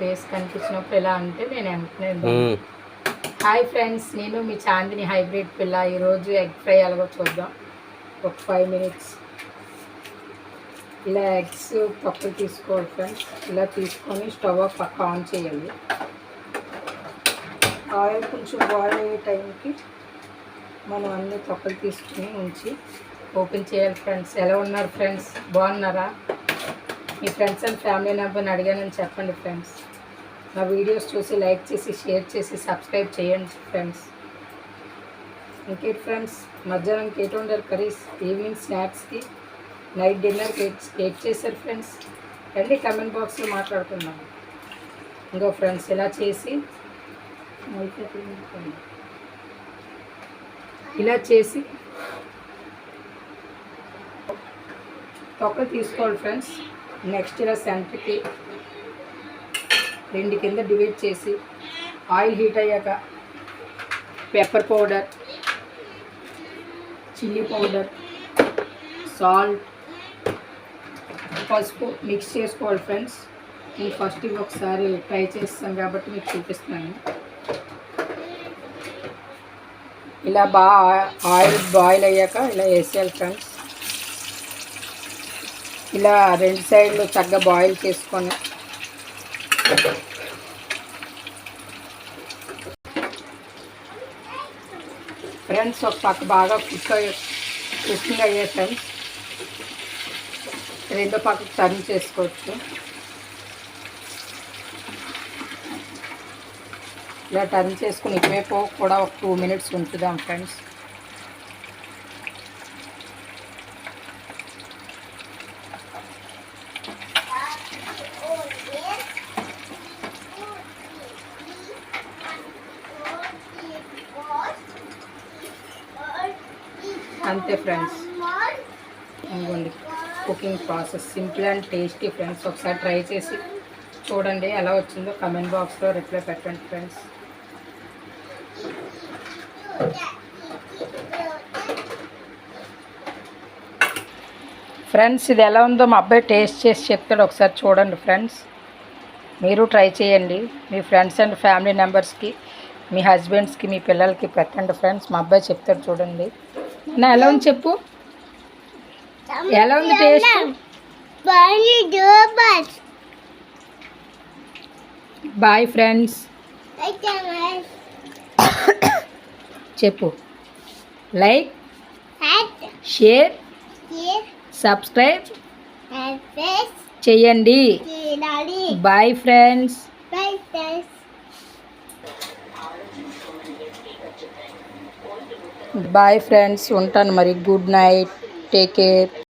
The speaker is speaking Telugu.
ఫేస్ కనిపించినప్పుడు ఎలా అంటే నేను వెంటనే ఉమ్. హాయ్ ఫ్రెండ్స్ నేను మీ చాందిని హైబ్రిడ్ పిల్ల. ఈరోజు ఎగ్ ఫ్రై ఎలాగో చూద్దాం. ఒక ఫైవ్ మినిట్స్. ఇలా ఎగ్స్ పప్పులు తీసుకోవాలి ఫ్రెండ్స్. ఇలా తీసుకొని స్టవ్ పక్క ఆన్ చేయాలి ఆయిల్ కొంచెం బాయిల్ అయ్యే టైంకి మనం అన్ని పప్పులు తీసుకుని ఉంచి ఓపెన్ చేయాలి ఫ్రెండ్స్. ఎలా ఉన్నారు ఫ్రెండ్స్? బాగున్నారా? మీ ఫ్రెండ్స్ అండ్ ఫ్యామిలీ నెంబర్ని అడిగానని చెప్పండి ఫ్రెండ్స్ నా వీడియోస్ చూసి లైక్ చేసి షేర్ చేసి సబ్స్క్రైబ్ చేయండి ఫ్రెండ్స్ ఇంకేంటి ఫ్రెండ్స్ మధ్యాహ్నంకి ఎటు వండారు కర్రీస్ ఈవినింగ్ స్నాక్స్కి నైట్ డిన్నర్కి ఏం చేశారు ఫ్రెండ్స్ రండి కమెంట్ బాక్స్లో మాట్లాడుకుందాం. ఇంకో ఫ్రెండ్స్ ఇలా చేసి ఇలా చేసి తొక్క తీసుకోవాలి ఫ్రెండ్స్ నెక్స్ట్ ఇలా సెంటర్కి రెండు కింద డివైడ్ చేసి ఆయిల్ హీట్ అయ్యాక pepper powder chilli powder salt పసుపు మిక్స్ చేసుకోవాలి ఫ్రెండ్స్. నేను ఫస్ట్ ఇవి ఒకసారి ట్రై చేస్తాను కాబట్టి మీకు చూపిస్తున్నాను. ఇలా బాగా ఆయిల్ బాయిల్ అయ్యాక ఇలా వేసేయాలి ఫ్రెండ్స్. ఇలా రెండు సైడ్లు చక్కగా బాయిల్ చేసుకొని. ఫ్రెండ్స్ ఒక పక్క బాగా కుక్ అయ్యే కుకింగ్ అయ్యే ఫ్రెండ్స్. రెండో పక్కకు టర్న్ చేసుకోవచ్చు. ఇలా టర్న్ చేసుకుని ఇటువైపు కూడా ఒక టూ మినిట్స్ ఉంచుదాం ఫ్రెండ్స్. అంతే ఫ్రెండ్స్ అనుకోండి cooking process simple and tasty friends ఒకసారి ట్రై చేసి చూడండి ఎలా వచ్చిందో కమెంట్ బాక్స్లో రిప్లై పెట్టండి ఫ్రెండ్స్ ఫ్రెండ్స్ ఇది ఎలా ఉందో మా అబ్బాయి టేస్ట్ చేసి చెప్తాడు. ఒకసారి చూడండి ఫ్రెండ్స్ మీరు ట్రై చేయండి. మీ ఫ్రెండ్స్ అండ్ ఫ్యామిలీ మెంబర్స్కి మీ హస్బెండ్స్కి మీ పిల్లలకి పెట్టండి ఫ్రెండ్స్ మా అబ్బాయి చెప్తాడు చూడండి. నా ఎలా ఉంది చెప్పు? ఎలా ఉంది టేస్ట్? Bye friends. చెప్పు. లైక్ షేర్ సబ్స్క్రైబ్ చేయండి బాయ్ ఫ్రెండ్స్. బాయ్ ఫ్రెండ్స్ ఉంటాను మరి. Good night take care